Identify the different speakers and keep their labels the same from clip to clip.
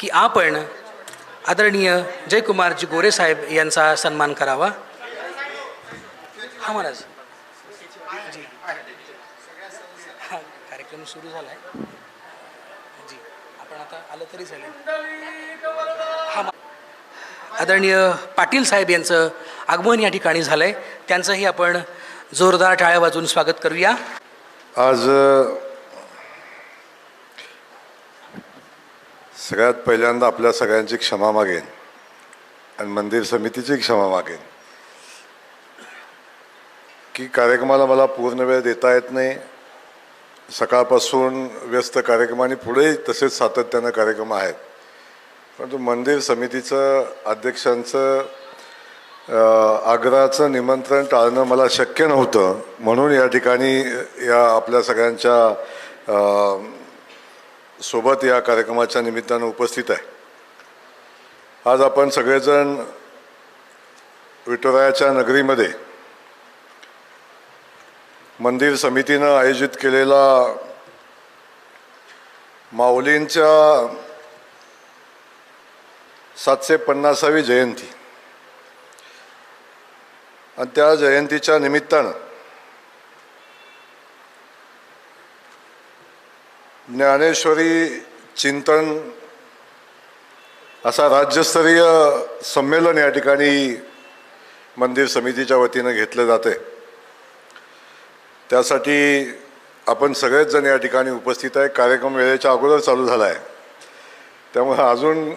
Speaker 1: की आपण आदरणीय जयकुमारजी गोरे साहेब यांचा सन्मान करावा. हा महाराज. जी. हा कार्यक्रम सुरू झाला आहे जी. आपण आता आलं तरी चालेल. हा आदरणीय पाटील साहेब यांचं आगमन या ठिकाणी झालं आहे त्यांचंही आपण जोरदार टाळ्या वाजून स्वागत करूया.
Speaker 2: आज सगळ्यात पहिल्यांदा आपल्या सगळ्यांची क्षमा मागेन. आणि मंदिर समितीची क्षमा मागेन. की कार्यक्रमाला मला पूर्ण वेळ देता येत नाही. सकाळपासून व्यस्त कार्यक्रमाने पुढेही तसेच सातत्यानं कार्यक्रम आहेत. परंतु मंदिर समितीचं अध्यक्षांचं आग्रहाचं निमंत्रण टाळणं मला शक्य नव्हतं. म्हणून या ठिकाणी या आपल्या सगळ्यांच्या सोबत या कार्यक्रमाच्या निमित्तानं उपस्थित आहे. आज आपण सगळेजण विठुरायाच्या नगरीमध्ये मंदिर समितीनं आयोजित केलेला माऊलींच्या सातशे पन्नासावी जयंती. आणि त्या जयंतीच्या निमित्तानं ज्ञानेश्वरी चिंतन असा राज्यस्तरीय संमेलन या ठिकाणी मंदिर समितीच्या वतीनं घेतलं जाते त्यासाठी आपण सगळेच जण या ठिकाणी उपस्थित आहे. कार्यक्रम वेळेच्या अगोदर चालू झाला आहे त्यामुळे अजून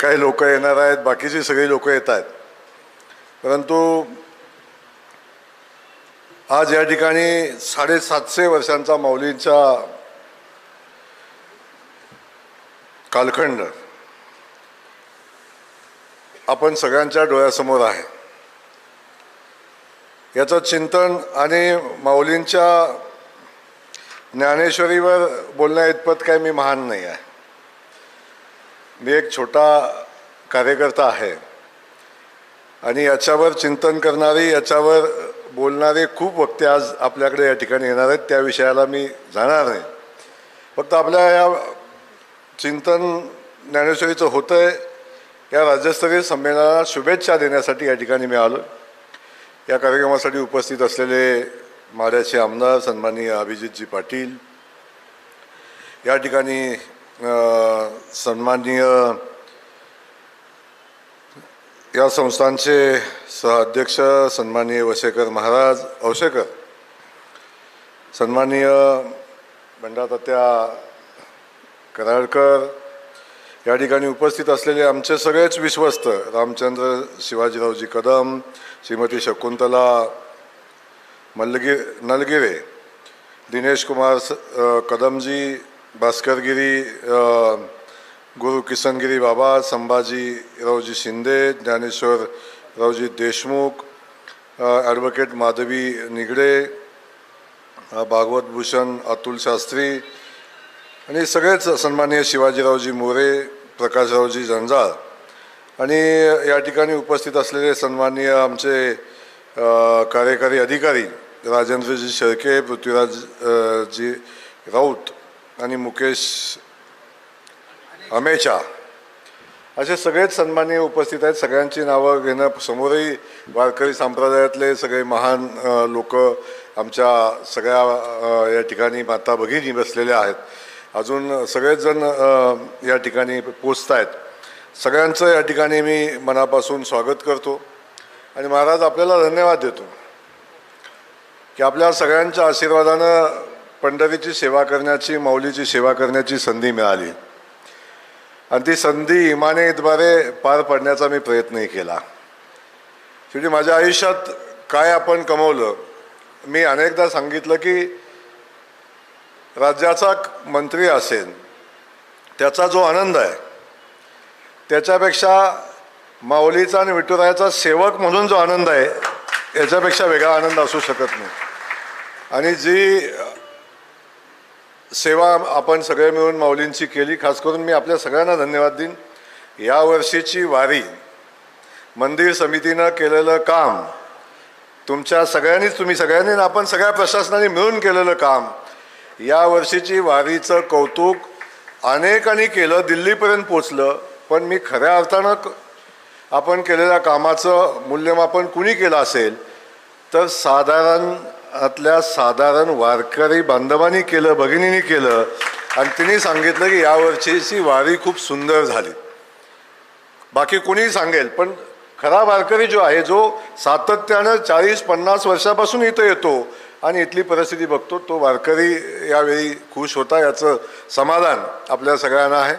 Speaker 2: काही लोक येणार आहेत. बाकीची सगळी लोक येत आहेत. परंतु आज या ठिकाणी साडेसातशे वर्षांचा माऊलींच्या कालखंड आपण सगळ्यांच्या डोळ्यासमोर आहे. याचं चिंतन आणि माऊलींच्या ज्ञानेश्वरीवर बोलण्या इतपत काय मी महान नाही आहे. मी एक छोटा कार्यकर्ता आहे. आणि याच्यावर चिंतन करणारी याच्यावर बोलणारे खूप वक्ते आज आपल्याकडे या ठिकाणी येणार आहेत. त्या विषयाला मी जाणार नाही. फक्त आपल्या या चिंतन ज्ञानेश्वरीचं होतं आहे या राज्यस्तरीय संमेलनाला शुभेच्छा देण्यासाठी या ठिकाणी मी आलो या कार्यक्रमासाठी उपस्थित असलेले माड्याचे आमदार सन्माननीय अभिजितजी पाटील. या ठिकाणी सन्माननीय या संस्थांचे सहअध्यक्ष सन्माननीय वशेकर महाराज औशेकर. सन्माननीय बंडातात्या कराडकर या ठिकाणी उपस्थित असलेले आमचे सगळेच विश्वस्त रामचंद्र शिवाजीरावजी कदम श्रीमती शकुंतला मल्लगि नलगिरे दिनेश कुमार कदमजी भास्करगिरी गुरु किसनगिरी बाबा संभाजीरावजी शिंदे ज्ञानेश्वर रावजी देशमुख ॲडव्होकेट माधवी निगडे भागवत भूषण अतुल शास्त्री आणि सगळेच सन्माननीय शिवाजीरावजी मोरे प्रकाशरावजी जंजाळ. आणि या ठिकाणी उपस्थित असलेले सन्माननीय आमचे कार्यकारी अधिकारी राजेंद्रजी शेळके पृथ्वीराज जी राऊत आणि मुकेश अमेचा असे सगळेच सन्माननीय उपस्थित आहेत. सगळ्यांची नावं घेणं समोरही वारकरी संप्रदायातले सगळे महान लोक आमच्या सगळ्या या ठिकाणी माता भगिनी बसलेल्या आहेत. अजून सगळेच जण या ठिकाणी पोचत आहेत सगळ्यांचं या ठिकाणी मी मनापासून स्वागत करतो आणि महाराज आपल्याला धन्यवाद देतो की आपल्या सगळ्यांच्या आशीर्वादानं पंढरीची सेवा करण्याची माऊलीची सेवा करण्याची संधी मिळाली. आणि ती संधी इमानेद्वारे पार पडण्याचा मी प्रयत्नही केला. शेवटी माझ्या आयुष्यात काय आपण कमवलं मी अनेकदा सांगितलं की राज्याचा मंत्री असेल त्याचा जो आनंद आहे त्याच्यापेक्षा माऊलीचा आणि विठुरायाचा सेवक म्हणून जो आनंद आहे याच्यापेक्षा वेगळा आनंद असू शकत नाही. आणि जी सेवा आपण सगळे मिळून माऊलींची केली खास करून मी आपल्या सगळ्यांना धन्यवाद देईन या वर्षीची वारी मंदिर समितीनं केलेलं काम तुमच्या सगळ्यांनीच तुम्ही सगळ्यांनी आपण सगळ्या प्रशासनाने मिळून केलेलं काम या वर्षीची वारीचं कौतुक अनेकांनी केलं दिल्लीपर्यंत पोचलं पण मी खऱ्या अर्थानं आपण केलेल्या कामाचं मूल्यमापन कुणी केलं असेल तर साधारणतल्या साधारण वारकरी बांधवांनी केलं भगिनींनी केलं आणि तिने सांगितलं की यावर्षीची वारी खूप सुंदर झाली. बाकी कोणीही सांगेल पण खरा वारकरी जो आहे जो सातत्यानं चाळीस पन्नास वर्षापासून इथं येतो आणि इथली परिस्थिती बघतो तो वारकरी यावेळी खुश होता. याचं समाधान आपल्या सगळ्यांना आहे.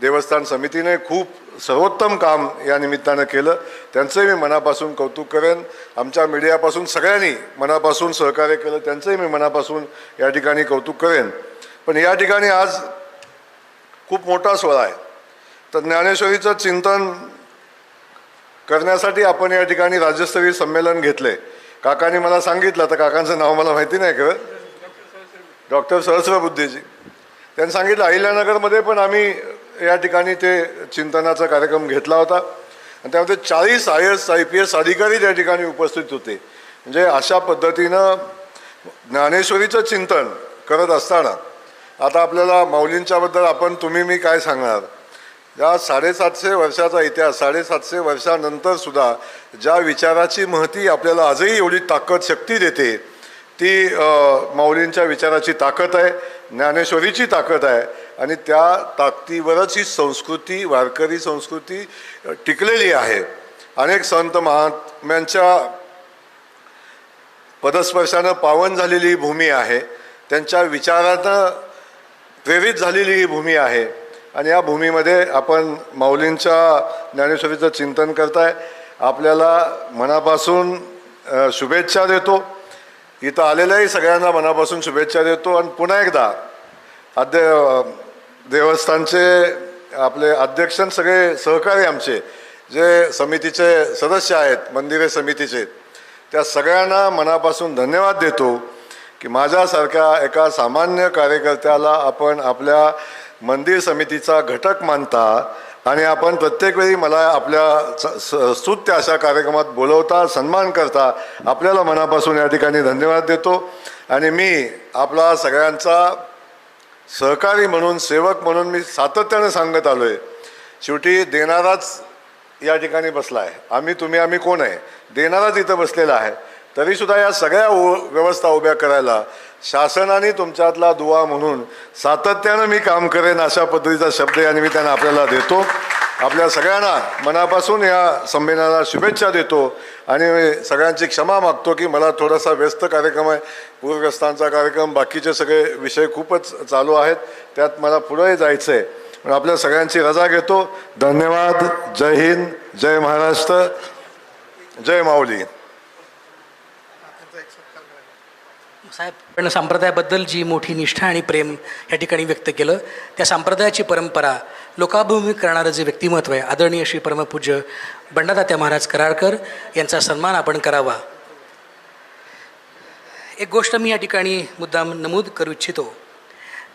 Speaker 2: देवस्थान समितीने खूप सर्वोत्तम काम या निमित्तानं केलं. त्यांचंही मी मनापासून कौतुक करेन. आमच्या मीडियापासून सगळ्यांनी मनापासून सहकार्य केलं. त्यांचंही मी मनापासून या ठिकाणी कौतुक करेन. पण या ठिकाणी आज खूप मोठा सोहळा आहे. तर ज्ञानेश्वरीचं चिंतन करण्यासाठी आपण या ठिकाणी राज्यस्तरीय संमेलन घेतले काकांनी मला सांगितलं तर काकांचं नाव मला माहिती नाही का डॉक्टर सहस्रबुद्धीजी. त्यांनी सांगितलं अहिल्यानगरमध्ये पण आम्ही या ठिकाणी ते चिंतनाचा कार्यक्रम घेतला होता. आणि त्यामध्ये चाळीस I S I P S अधिकारी त्या ठिकाणी उपस्थित होते. म्हणजे अशा पद्धतीनं ज्ञानेश्वरीचं चिंतन करत असताना आता आपल्याला माऊलींच्याबद्दल आपण तुम्ही मी काय सांगणार? या साडेसातशे वर्षाचा इतिहास साडेसातशे वर्षानंतर सुद्धा ज्या विचाराची महती आपल्याला आजही एवढी ताकद शक्ती देते ती माऊलींच्या विचाराची ताकद आहे ज्ञानेश्वरीची ताकद आहे आणि त्या ताकदीवरच ही संस्कृती वारकरी संस्कृती टिकलेली आहे. अनेक संत महात्म्यांच्या पदस्पर्शानं पावन झालेली ही भूमी आहे त्यांच्या विचारानं प्रेरित झालेली ही भूमी आहे. आणि या भूमीमध्ये आपण माऊलींच्या ज्ञानेश्वरीचं चिंतन करताय. आपल्याला मनापासून शुभेच्छा देतो. इथं आलेल्याही सगळ्यांना मनापासून शुभेच्छा देतो. आणि पुन्हा एकदा अध्य देवस्थानचे आपले अध्यक्ष सगळे सहकारी आमचे जे समितीचे सदस्य आहेत मंदिरे समितीचे त्या सगळ्यांना मनापासून धन्यवाद देतो की माझ्यासारख्या एका सामान्य कार्यकर्त्याला आपण आपल्या मंदिर समितीचा घटक मानता आणि आपण प्रत्येक वेळी मला आपल्या स- स- स्तुत्य अशा कार्यक्रमात बोलवता सन्मान करता आपल्याला मनापासून या ठिकाणी धन्यवाद देतो. आणि मी आपला सगळ्यांचा सहकारी म्हणून सेवक म्हणून मी सातत्याने सांगत आलो आहे शेवटी देणाराच या ठिकाणी बसला आहे. आम्ही तुम्ही आम्ही कोण आहे? देणाराच इथं बसलेला आहे. तरीसुद्धा या सगळ्या उ व्यवस्था उभ्या करायला शासनाने तुमच्यातला दुवा म्हणून सातत्यानं मी काम करेन अशा पद्धतीचा शब्द या निमित्तानं आपल्याला देतो. आपल्या सगळ्यांना मनापासून या संमेलनाला शुभेच्छा देतो आणि सगळ्यांची क्षमा मागतो की मला थोडासा व्यस्त कार्यक्रम आहे. पूरग्रस्तांचा कार्यक्रम बाकीचे सगळे विषय खूपच चालू आहेत. त्यात मला पुढेही जायचं आहे पण आपल्या सगळ्यांची रजा घेतो. धन्यवाद. जय हिंद. जय महाराष्ट्र. जय माऊली.
Speaker 1: साहेब पण संप्रदायाबद्दल जी मोठी निष्ठा आणि प्रेम या ठिकाणी व्यक्त केलं त्या संप्रदायाची परंपरा लोकाभिमुख करणारं जे व्यक्तिमत्व आहे आदरणीय श्री परमपूज्य बंडातात्या महाराज कराडकर यांचा सन्मान आपण करावा. एक गोष्ट मी या ठिकाणी मुद्दाम नमूद करू इच्छितो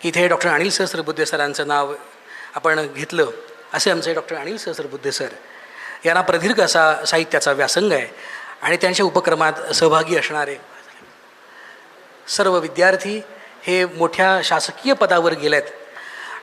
Speaker 1: की इथे डॉक्टर अनिल सहस्रबुद्धे सरांचं नाव आपण घेतलं असे आमचे डॉक्टर अनिल सहस्रबुद्धे सर यांना प्रदीर्घ असा साहित्याचा व्यासंग आहे आणि त्यांच्या उपक्रमात सहभागी असणारे सर्व विद्यार्थी हे मोठ्या शासकीय पदावर गेलेत.